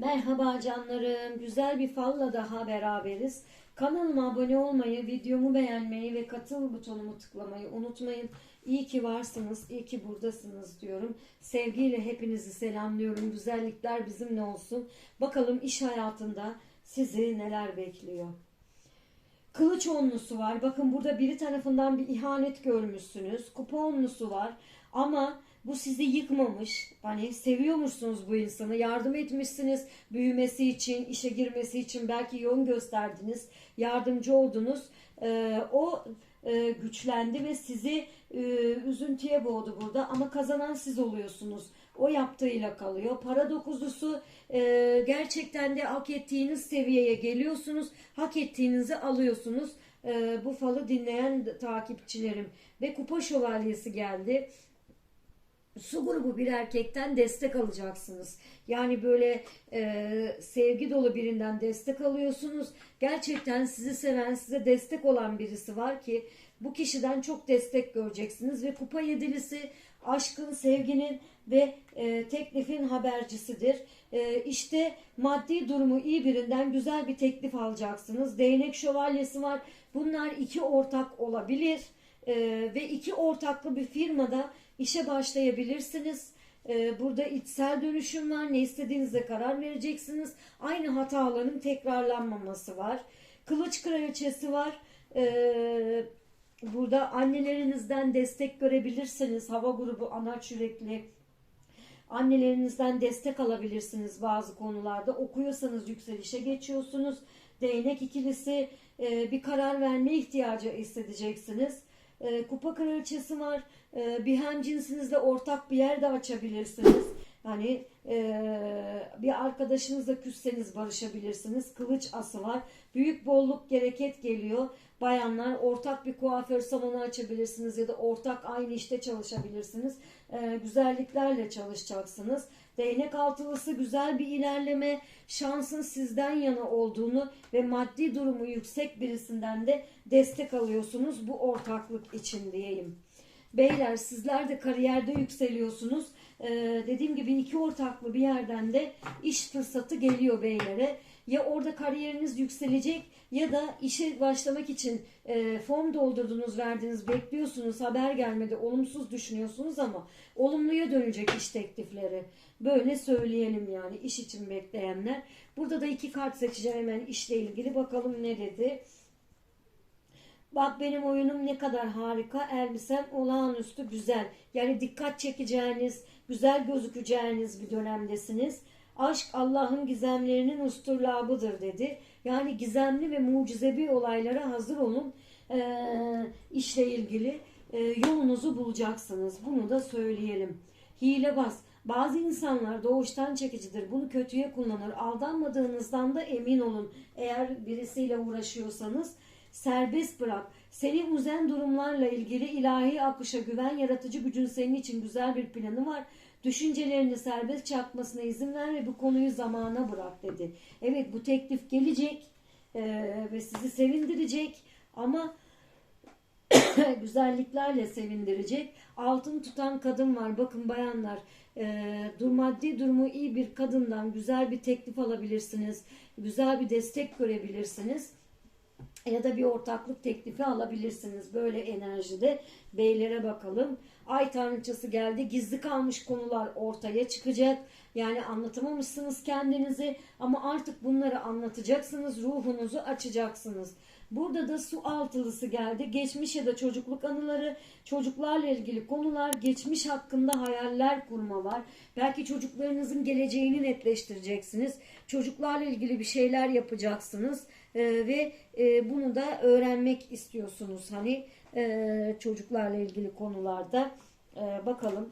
Merhaba canlarım. Güzel bir falla daha beraberiz. Kanalıma abone olmayı, videomu beğenmeyi ve katıl butonumu tıklamayı unutmayın. İyi ki varsınız, iyi ki buradasınız diyorum. Sevgiyle hepinizi selamlıyorum. Güzellikler bizimle olsun. Bakalım iş hayatında sizi neler bekliyor. Kılıç onlusu var. Bakın burada biri tarafından bir ihanet görmüşsünüz. Kupa onlusu var. Ama bu sizi yıkmamış. Hani seviyormuşsunuz bu insanı. Yardım etmişsiniz büyümesi için, işe girmesi için. Belki yol gösterdiniz. Yardımcı oldunuz. Ee, o e, güçlendi ve sizi e, üzüntüye boğdu burada. Ama kazanan siz oluyorsunuz. O yaptığıyla kalıyor. Para dokuzusu e, gerçekten de hak ettiğiniz seviyeye geliyorsunuz. Hak ettiğinizi alıyorsunuz. E, bu falı dinleyen takipçilerim. Ve kupa şövalyesi geldi su grubu bir erkekten destek alacaksınız. Yani böyle e, sevgi dolu birinden destek alıyorsunuz. Gerçekten sizi seven, size destek olan birisi var ki bu kişiden çok destek göreceksiniz ve kupa yedilisi aşkın, sevginin ve e, teklifin habercisidir. E, işte maddi durumu iyi birinden güzel bir teklif alacaksınız. Değnek şövalyesi var. Bunlar iki ortak olabilir. E, ve iki ortaklı bir firmada işe başlayabilirsiniz. Ee, Burada içsel dönüşüm var. Ne istediğinize karar vereceksiniz. Aynı hataların tekrarlanmaması var. Kılıç kraliçesi var. Ee, Burada annelerinizden destek görebilirsiniz. Hava grubu anaç yürekli. Annelerinizden destek alabilirsiniz bazı konularda. Okuyorsanız yükselişe geçiyorsunuz. Değnek ikilisi e, bir karar verme ihtiyacı hissedeceksiniz. E, Kupa kraliçesi var. E, Bir hemcinsinizle ortak bir yer de açabilirsiniz. Hani e, bir arkadaşınızla küsseniz barışabilirsiniz. Kılıç ası var. Büyük bolluk bereket geliyor. Bayanlar ortak bir kuaför salonu açabilirsiniz ya da ortak aynı işte çalışabilirsiniz. E, güzelliklerle çalışacaksınız. Değnek altılısı güzel bir ilerleme, şansın sizden yana olduğunu ve maddi durumu yüksek birisinden de destek alıyorsunuz bu ortaklık için diyeyim. Beyler sizler de kariyerde yükseliyorsunuz. Ee, dediğim gibi iki ortaklı bir yerden de iş fırsatı geliyor beylere. Ya orada kariyeriniz yükselecek ya da işe başlamak için e, form doldurdunuz, verdiniz, bekliyorsunuz, haber gelmedi, olumsuz düşünüyorsunuz ama olumluya dönecek iş teklifleri. Böyle söyleyelim yani iş için bekleyenler. Burada da iki kart seçeceğim hemen işle ilgili. Bakalım ne dedi. Bak benim oyunum ne kadar harika. Elbisem olağanüstü güzel. Yani dikkat çekeceğiniz, güzel gözükeceğiniz bir dönemdesiniz. Aşk Allah'ın gizemlerinin usturlabıdır dedi. Yani gizemli ve mucizevi olaylara hazır olun. Ee, işle ilgili e, yolunuzu bulacaksınız. Bunu da söyleyelim. Hilebaz. Bazı insanlar doğuştan çekicidir. Bunu kötüye kullanır. Aldanmadığınızdan da emin olun. Eğer birisiyle uğraşıyorsanız serbest bırak. Seni üzen durumlarla ilgili ilahi akışa güven, yaratıcı gücün senin için güzel bir planı var. Düşüncelerini serbest akmasına izin ver ve bu konuyu zamana bırak dedi. Evet bu teklif gelecek eee, ve sizi sevindirecek ama güzelliklerle sevindirecek. Altın tutan kadın var. Bakın bayanlar e, maddi durumu iyi bir kadından güzel bir teklif alabilirsiniz. Güzel bir destek görebilirsiniz. Ya da bir ortaklık teklifi alabilirsiniz. Böyle enerjide beylere bakalım. Ay tanrıçası geldi. Gizli kalmış konular ortaya çıkacak. Yani anlatamamışsınız kendinizi ama artık bunları anlatacaksınız. Ruhunuzu açacaksınız. Burada da su altılısı geldi. Geçmiş ya da çocukluk anıları, çocuklarla ilgili konular, geçmiş hakkında hayaller kurma var. Belki çocuklarınızın geleceğini netleştireceksiniz. Çocuklarla ilgili bir şeyler yapacaksınız. Ee, ve e, bunu da öğrenmek istiyorsunuz. Hani e, çocuklarla ilgili konularda. Ee, bakalım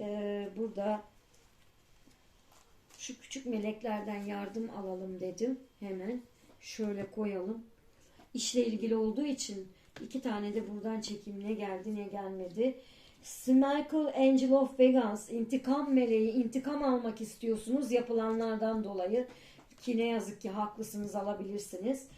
Ee, burada şu küçük meleklerden yardım alalım dedim. Hemen şöyle koyalım. İşle ilgili olduğu için iki tane de buradan çekeyim. Ne geldi ne gelmedi. Michael Angel of Vegas intikam meleği intikam almak istiyorsunuz yapılanlardan dolayı ki ne yazık ki haklısınız alabilirsiniz.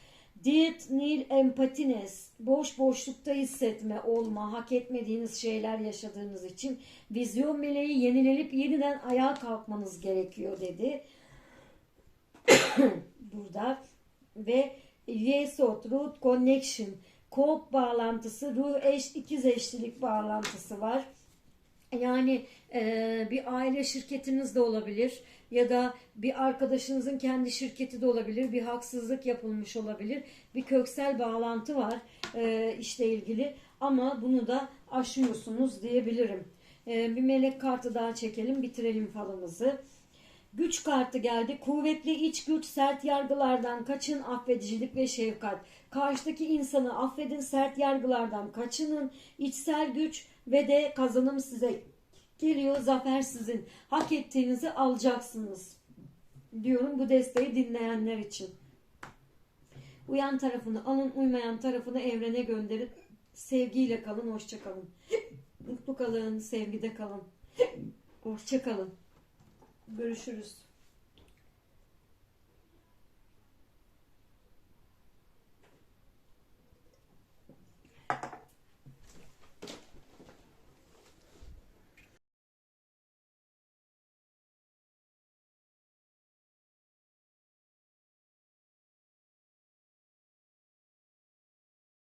Did need empathiness boş boşlukta hissetme olma hak etmediğiniz şeyler yaşadığınız için vizyon meleği yenilenip yeniden ayağa kalkmanız gerekiyor dedi. burada ve Yesod Root Connection Kop bağlantısı, ruh eş, ikiz eşlilik bağlantısı var. Yani e, bir aile şirketiniz de olabilir ya da bir arkadaşınızın kendi şirketi de olabilir. Bir haksızlık yapılmış olabilir. Bir köksel bağlantı var e, işle ilgili ama bunu da aşıyorsunuz diyebilirim. E, bir melek kartı daha çekelim bitirelim falımızı. Güç kartı geldi. Kuvvetli iç güç, sert yargılardan kaçın, affedicilik ve şefkat. Karşıdaki insanı affedin, sert yargılardan kaçının. İçsel güç ve de kazanım size geliyor. Zafer sizin. Hak ettiğinizi alacaksınız. Diyorum bu desteği dinleyenler için. Uyan tarafını alın, uymayan tarafını evrene gönderin. Sevgiyle kalın, hoşça kalın. Mutlu kalın, sevgide kalın. Hoşça kalın. Görüşürüz.